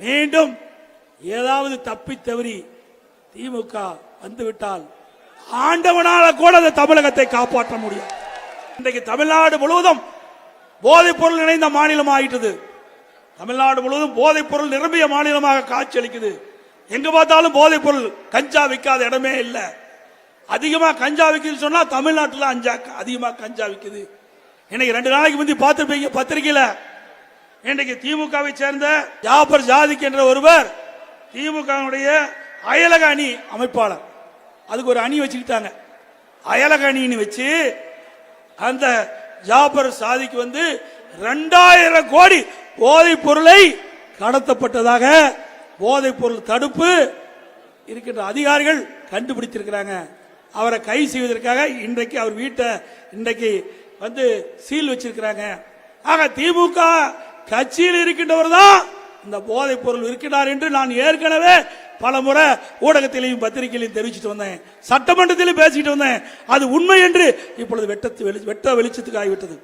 மீண்டும் ஏதாவது தப்பி தவறி திமுக வந்துவிட்டால் ஆண்டவனால கூட அந்த தமிழகத்தை காப்பாற்ற முடியும் இன்றைக்கு தமிழ்நாடு முழுவதும் போதைப் பொருள் இணைந்த மாநிலம் ஆயிட்டது. தமிழ்நாடு முழுவதும் போதைப் பொருள் நிரம்பிய மாநிலமாக காட்சியளிக்குது. எங்க பார்த்தாலும் போதைப் பொருள் கஞ்சா விற்காத இடமே இல்லை. அதிகமாக கஞ்சா விற்குதுன்னு சொன்னா தமிழ்நாட்டில் அஞ்சா அதிகமாக கஞ்சா விற்குது இன்னைக்கு ரெண்டு நாளைக்கு முந்தி பார்த்துருப்பீங்க பத்திரிகையில இன்றைக்கு திமுகவை சேர்ந்த ஜாபர் ஜாதிக் என்ற ஒருவர் திமுகவுடைய அயலக அணி அமைப்பாளர். அதுக்கு ஒரு அணி வச்சுக்கிட்டாங்க. அயலக அணின்னு வச்சு அந்த ஜாபர் சாதிக்கு வந்து ரெண்டாயிரம் கோடி போதைப் பொருளை கடத்தப்பட்டதாக போதைப் பொருள் தடுப்பு இருக்கின்ற அதிகாரிகள் கண்டுபிடித்திருக்கிறாங்க. அவரை கை செய்வதற்காக இன்றைக்கு அவர் வீட்டை இன்றைக்கு வந்து சீல் வச்சிருக்கிறாங்க. ஆக திமுக கட்சியில் இருக்கின்றவர் தான் இந்த போதைப் பொருள் இருக்கிறார் என்று நான் ஏற்கனவே பல முறை ஊடகத்திலையும் பத்திரிகையிலையும் தெரிவிச்சுட்டு வந்தேன். சட்டமன்றத்திலையும் பேசிட்டு வந்தேன். அது உண்மை என்று இப்பொழுது வெட்டத்து வெளி வெட்ட வெளிச்சத்துக்கு ஆகிவிட்டது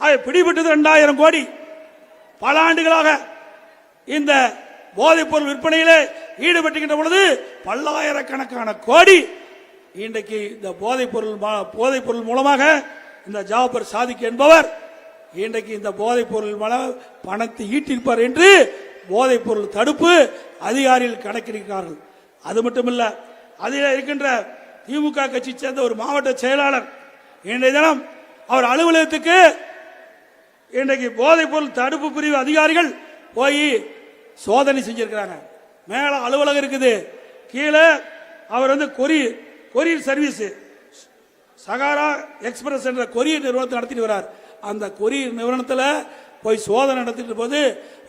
ஆக பிடிபட்டது ரெண்டாயிரம் கோடி. பல ஆண்டுகளாக இந்த போதைப் பொருள் விற்பனையிலே ஈடுபட்டுகின்ற பொழுது பல்லாயிரக்கணக்கான கோடி இன்றைக்கு இந்த போதைப் பொருள் மா- போதைப் பொருள் மூலமாக இந்த ஜாபர் சாதிக் என்பவர் இன்றைக்கு இந்த போதைப் பொருள் மூலம் பணத்தை ஈட்டிருப்பார் என்று போதைப் பொருள் தடுப்பு அதிகாரிகள் கணக்கிடுகிறார்கள். அது மட்டுமல்ல அதில் இருக்கின்ற திமுக கட்சி சேர்ந்த ஒரு மாவட்ட செயலாளர் இன்றைய தினம் அவர் அலுவலகத்துக்கு இன்றைக்கு போதைப் பொருள் தடுப்பு பிரிவு அதிகாரிகள் போய் சோதனை செஞ்சிருக்கிறாங்க. மேல அலுவலகம் இருக்குது. கீழே அவர் வந்து கொரி கொரியர் சர்வீஸ் சகாரா எக்ஸ்பிரஸ் என்ற கொரியர் நிறுவனத்தை நடத்திட்டு வர்றார். அந்த கொரியர் நிறுவனத்தில் போய் சோதனை நடத்திட்டு போது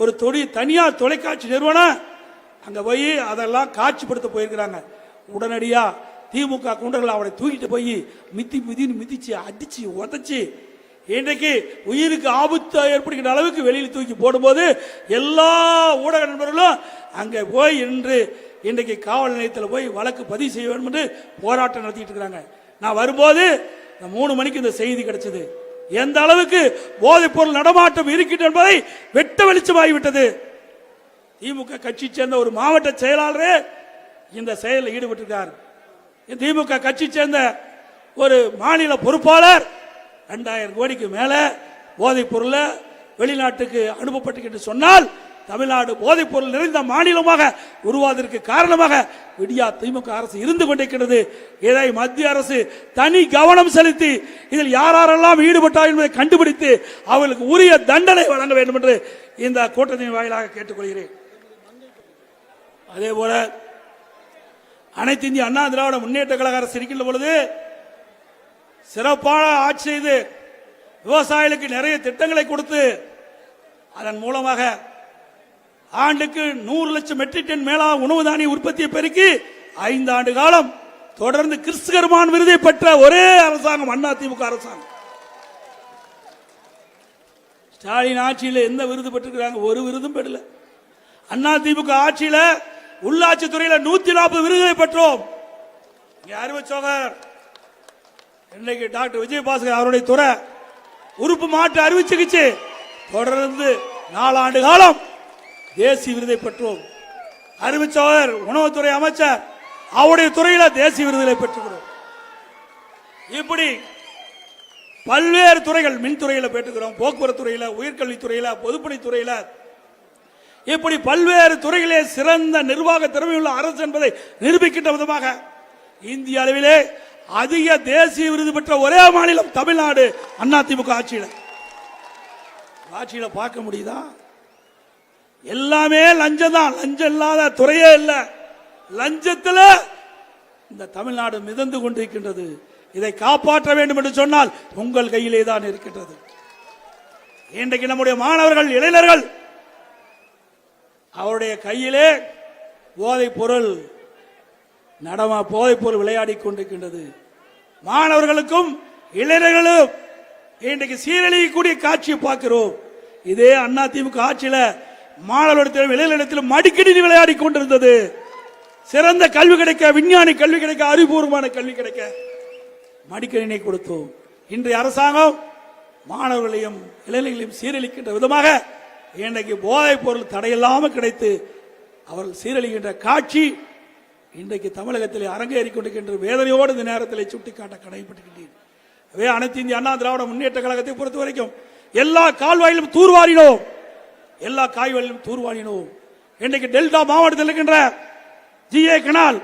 ஒரு தொடி தனியார் தொலைக்காட்சி நிறுவனம் அங்கே போய் அதெல்லாம் காட்சிப்படுத்த போயிருக்கிறாங்க. உடனடியாக திமுக குண்டர்கள் அவரை தூக்கிட்டு போய் மித்தி மிதின்னு மிதிச்சு அடிச்சு உதச்சு இன்றைக்கு உயிருக்கு ஆபத்து ஏற்படுகின்ற அளவுக்கு வெளியில் தூக்கி போடும்போது எல்லா ஊடக நண்பர்களும் அங்கே போய் இன்று இன்றைக்கு காவல் நிலையத்தில் போய் வழக்கு பதிவு செய்ய வேண்டும் என்று போராட்டம் நடத்திட்டு இருக்கிறாங்க. நான் வரும்போது இந்த மூணு மணிக்கு இந்த செய்தி கிடைச்சது. எந்த அளவுக்கு போதைப் பொருள் நடமாட்டம் இருக்கின்ற என்பதை வெட்ட வெளிச்சமாகிவிட்டது. திமுக கட்சி சேர்ந்த ஒரு மாவட்ட செயலாளரே இந்த செயலில் ஈடுபட்டிருக்கார். திமுக கட்சி சேர்ந்த ஒரு மாநில பொறுப்பாளர் ரெண்டாயிரம் கோடிக்கு மேல போதைப் பொருளை வெளிநாட்டுக்கு அனுப்பப்பட்டு என்று சொன்னால் தமிழ்நாடு போதைப் பொருள் நிறைந்த மாநிலமாக உருவாவதற்கு காரணமாக விடியா திமுக அரசு இருந்து கொண்டிருக்கிறது. இதை மத்திய அரசு தனி கவனம் செலுத்தி இதில் யாரெல்லாம் ஈடுபட்டார் என்பதை கண்டுபிடித்து அவர்களுக்கு உரிய தண்டனை வழங்க வேண்டும் என்று இந்த கூட்டத்தின் வாயிலாக கேட்டுக்கொள்கிறேன். அதே போல அனைத்து இந்திய அண்ணா திராவிட முன்னேற்ற கழக அரசு இருக்கின்ற பொழுது சிறப்பான ஆட்சி செய்து விவசாயிகளுக்கு நிறைய திட்டங்களை கொடுத்து அதன் மூலமாக ஆண்டுக்கு நூறு லட்சம் மெட்ரிக் டன் மேலாக உணவு தானிய உற்பத்தியை பெருக்கி ஐந்து ஆண்டு காலம் தொடர்ந்து கிறிஸ்துகர்மான் விருதை பெற்ற ஒரே அரசாங்கம் அண்ணா திமுக அரசாங்கம். ஸ்டாலின் ஆட்சியில் எந்த விருது பெற்றிருக்கிறாங்க? ஒரு விருதும் பெறல. அண்ணா திமுக ஆட்சியில் உள்ளாட்சி துறையில் நூத்தி நாற்பது விருதுகளை பெற்றோம். இங்க அறிவிச்சோகர் இன்னைக்கு டாக்டர் விஜயபாஸ்கர் அவருடைய துறை உறுப்பு மாற்று அறிவிச்சுக்கிச்சு தொடர்ந்து நாலாண்டு காலம் தேசிய விருதை பெற்றோம். அறிவிச்சவர் உணவுத்துறை அமைச்சர் அவருடைய துறையில தேசிய விருதுகளை பெற்றுக்கிறோம். இப்படி பல்வேறு துறைகள் மின்துறையில பெற்றுக்கிறோம் போக்குவரத்து துறையில உயர்கல்வித்துறையில பொதுப்பணித்துறையில இப்படி பல்வேறு துறைகளே சிறந்த நிர்வாக திறமையுள்ள அரசு என்பதை நிரூபிக்கின்ற விதமாக இந்திய அளவிலே அதிக தேசிய விருது பெற்ற ஒரே மாநிலம் தமிழ்நாடு அதிமுக ஆட்சியில். ஆட்சியில் பார்க்க முடியுதா? எல்லாமே லஞ்சம் தான் லஞ்சம் இல்லாத துறையே இல்லை. லஞ்சத்தில் இந்த தமிழ்நாடு மிதந்து கொண்டிருக்கின்றது. இதை காப்பாற்ற வேண்டும் என்று சொன்னால் உங்கள் கையிலே தான் இருக்கின்றது. இன்றைக்கு நம்முடைய மாணவர்கள் இளைஞர்கள் அவருடைய கையிலே போதைப் பொருள் நடமா போதைப் பொருள் விளையாடி கொண்டிருக்கின்றது. மாணவர்களுக்கும் இளைஞர்களும் இன்றைக்கு சீரழியக்கூடிய காட்சியை பார்க்கிறோம். இதே அண்ணா திமுக ஆட்சியில மாணவர்களிடத்திலும் இளைஞர்களிடத்திலும் மடிக்கடி விளையாடி கொண்டிருந்தது. சிறந்த கல்வி கிடைக்க விஞ்ஞானி கல்வி கிடைக்க அறிவுபூர்வமான கல்வி கிடைக்க மடிக்கணினை கொடுத்தோம். இன்றைய அரசாங்கம் மாணவர்களையும் இளைஞர்களையும் சீரழிக்கின்ற விதமாக இன்றைக்கு போதைப் பொருள் தடையில்லாமல் கிடைத்து அவர்கள் சீரழிகின்ற காட்சி இன்றைக்கு தமிழகத்தில் அரங்கேறி கொண்டிருக்கின்ற வேதனையோடு இந்த நேரத்தில் சுட்டிக்காட்ட கடைப்பட்டுகின்றேன் அவே அனைத்து இந்திய அண்ணா திராவிட முன்னேற்ற கழகத்தை பொறுத்த வரைக்கும் எல்லா கால்வாயிலும் தூர்வாரினோம். எல்லா காய்வாயிலும் தூர்வாரினோம். இன்றைக்கு டெல்டா மாவட்டத்தில் இருக்கின்ற டிஏ கனால்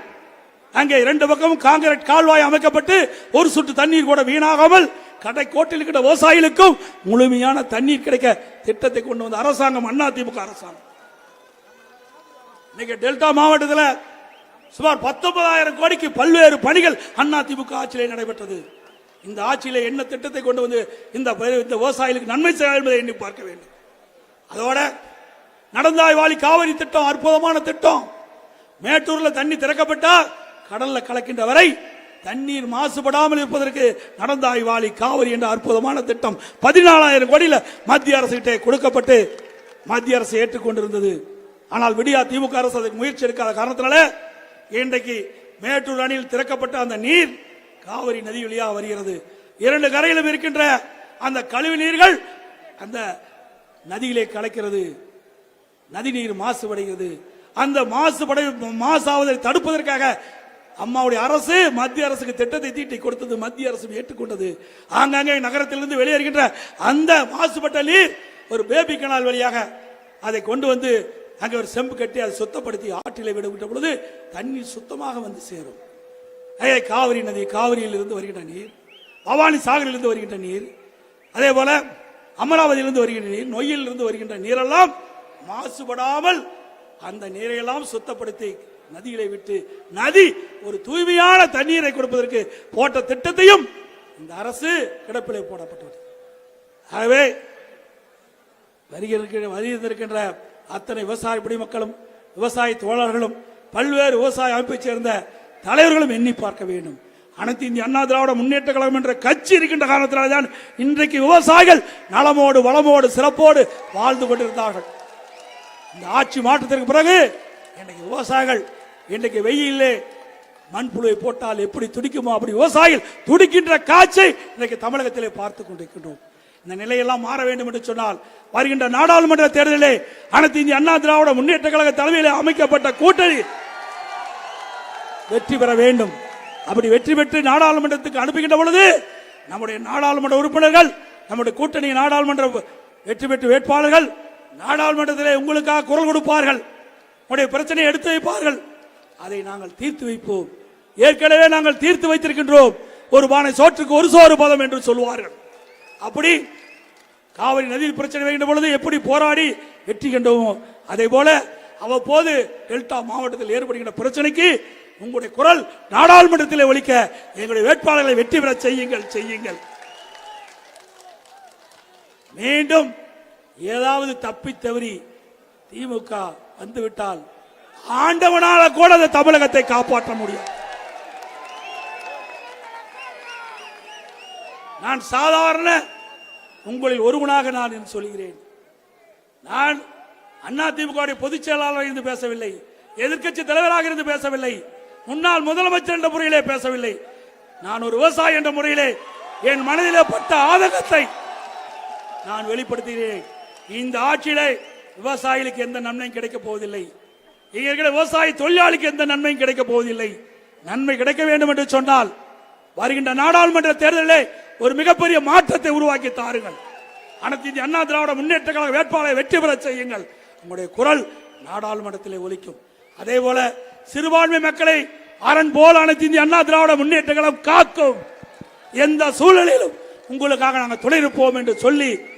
அங்கே இரண்டு பக்கமும் காங்கிரட் கால்வாய் அமைக்கப்பட்டு ஒரு சொட்டு தண்ணீர் கூட வீணாகாமல் கடை கோட்டில் இருக்கிற விவசாயிகளுக்கும் முழுமையான தண்ணீர் கிடைக்க திட்டத்தை கொண்டு வந்த அரசாங்கம் அண்ணா திமுக அரசாங்கம். இன்னைக்கு டெல்டா மாவட்டத்தில் சுமார் பத்தொன்பதாயிரம் கோடிக்கு பல்வேறு பணிகள் அண்ணா திமுக ஆட்சியிலே நடைபெற்றது. இந்த ஆட்சியில் என்ன திட்டத்தை கொண்டு வந்து இந்த இந்த விவசாயிகளுக்கு நன்மை செய்ய என்பதை எண்ணி பார்க்க வேண்டும். அதோட நடந்தாய் வாலி காவிரி திட்டம் அற்புதமான திட்டம். மேட்டூர்ல தண்ணி திறக்கப்பட்டால் கடல்ல கலக்கின்ற வரை தண்ணீர் மாசுபடாமல் இருப்பதற்கு நடந்தாய் வாலி காவிரி என்ற அற்புதமான திட்டம் பதினாலாயிரம் கோடியில் மத்திய அரசு கிட்டே கொடுக்கப்பட்டு மத்திய அரசு ஏற்றுக்கொண்டிருந்தது. ஆனால் விடியா திமுக அரசு அதுக்கு முயற்சி எடுக்காத காரணத்தினால இன்றைக்கு மேட்டூர் அணையில் திறக்கப்பட்ட அந்த நீர் காவிரி நதி வழியாக வருகிறது. இரண்டு கரையிலும் இருக்கின்ற அந்த கழிவு நீர்கள் அந்த நதியிலே கலக்கிறது. நதிநீர் மாசுபடுகிறது. அந்த மாசுபடை மாசாவதை தடுப்பதற்காக அம்மாவுடைய அரசு மத்திய அரசுக்கு திட்டத்தை தீட்டி கொடுத்தது மத்திய அரசு ஏற்றுக்கொண்டது. ஆங்காங்கே நகரத்திலிருந்து வெளியேறுகின்ற அந்த மாசுபட்ட நீர் ஒரு பேபி கனால் வழியாக அதை கொண்டு வந்து அங்கே ஒரு செம்பு கட்டி அதை சுத்தப்படுத்தி ஆற்றிலே விடுவிட்ட பொழுது தண்ணீர் சுத்தமாக வந்து சேரும். அதே காவிரி நதி காவிரியிலிருந்து வருகின்ற நீர் பவானி சாகரிலிருந்து வருகின்ற நீர் அதே போல அமராவதியிலிருந்து வருகின்ற நீர் நொய்யிலிருந்து வருகின்ற நீரெல்லாம் மாசுபடாமல் அந்த நீரையெல்லாம் சுத்தப்படுத்தி நதிகளை விட்டு நதி ஒரு தூய்மையான தண்ணீரை கொடுப்பதற்கு போட்ட திட்டத்தையும் இந்த அரசு கிடப்பிலே போடப்பட்டது. ஆகவே வருகிற வருகின்ற அத்தனை விவசாய குடிமக்களும் விவசாய தோழர்களும் பல்வேறு விவசாய அமைப்பைச் சேர்ந்த தலைவர்களும் எண்ணி பார்க்க வேண்டும். அனைத்து இந்திய அண்ணா திராவிட முன்னேற்ற கழகம் என்ற கட்சி இருக்கின்ற காரணத்தினால்தான் இன்றைக்கு விவசாயிகள் நலமோடு வளமோடு சிறப்போடு வாழ்ந்து கொண்டிருந்தார்கள். இந்த ஆட்சி மாற்றத்திற்கு பிறகு இன்றைக்கு விவசாயிகள் இன்றைக்கு வெயிலே மண்புழுவை போட்டால் எப்படி துடிக்குமோ அப்படி விவசாயிகள் துடிக்கின்ற காட்சி இன்றைக்கு தமிழகத்திலே பார்த்து கொண்டிருக்கின்றோம். இந்த நிலையெல்லாம் மாற வேண்டும் என்று சொன்னால் வருகின்ற நாடாளுமன்ற தேர்தலிலே அனைத்து இந்திய அண்ணா திராவிட முன்னேற்ற கழக தலைமையில் அமைக்கப்பட்ட கூட்டணி வெற்றி பெற வேண்டும். அப்படி வெற்றி பெற்று நாடாளுமன்றத்துக்கு அனுப்புகின்ற பொழுது நம்முடைய நாடாளுமன்ற உறுப்பினர்கள் நம்முடைய கூட்டணி நாடாளுமன்ற வெற்றி பெற்று வேட்பாளர்கள் நாடாளுமன்றத்திலே உங்களுக்காக குரல் கொடுப்பார்கள். உங்களுடைய பிரச்சனையை எடுத்து வைப்பார்கள். அதை நாங்கள் தீர்த்து வைப்போம். ஏற்கனவே நாங்கள் தீர்த்து வைத்திருக்கின்றோம். ஒரு பானை சோற்றுக்கு ஒரு சோறு பதம் என்று சொல்வார்கள் அப்படி காவிரி நதியில் பிரச்சனை வருகின்ற பொழுது எப்படி போராடி வெற்றி கண்டோமோ அதே போல அவ்வப்போது டெல்டா மாவட்டத்தில் ஏற்படுகின்ற பிரச்சனைக்கு உங்களுடைய குரல் நாடாளுமன்றத்தில் ஒழிக்க எங்களுடைய வேட்பாளர்களை வெற்றி பெற செய்யுங்கள் செய்யுங்கள். மீண்டும் ஏதாவது தப்பி தவறி திமுக வந்துவிட்டால் ஆண்டவனால கூட அந்த தமிழகத்தை காப்பாற்ற முடியும் நான் சாதாரண உங்களில் ஒருவனாக நான் என்று சொல்கிறேன். நான் அண்ணா திமுக பொதுச் செயலாளராக இருந்து பேசவில்லை எதிர்க்கட்சி தலைவராக இருந்து பேசவில்லை முன்னாள் முதலமைச்சர் என்ற முறையிலே பேசவில்லை. நான் ஒரு விவசாயி என்ற முறையிலே என் மனதிலே பட்ட ஆதங்கத்தை நான் வெளிப்படுத்துகிறேன். இந்த ஆட்சியிலே விவசாயிகளுக்கு எந்த நன்மையும் கிடைக்க போவதில்லை. இங்க இருக்கிற விவசாய தொழிலாளிக்கு எந்த நன்மையும் கிடைக்க போவதில்லை. நன்மை கிடைக்க வேண்டும் என்று சொன்னால் வருகின்ற நாடாளுமன்ற தேர்தலிலே ஒரு மிகப்பெரிய மாற்றத்தை உருவாக்கி தாருங்கள். அனைத்து இந்திய அண்ணா திராவிட முன்னேற்ற கழக வேட்பாளரை வெற்றி பெற செய்யுங்கள். உங்களுடைய குரல் நாடாளுமன்றத்திலே ஒலிக்கும். அதே போல சிறுபான்மை மக்களை அரண் போல் அனைத்து இந்திய அண்ணா திராவிட முன்னேற்ற கழகம் காக்கும். எந்த சூழலிலும் உங்களுக்காக நாங்கள் துணை இருப்போம் என்று சொல்லி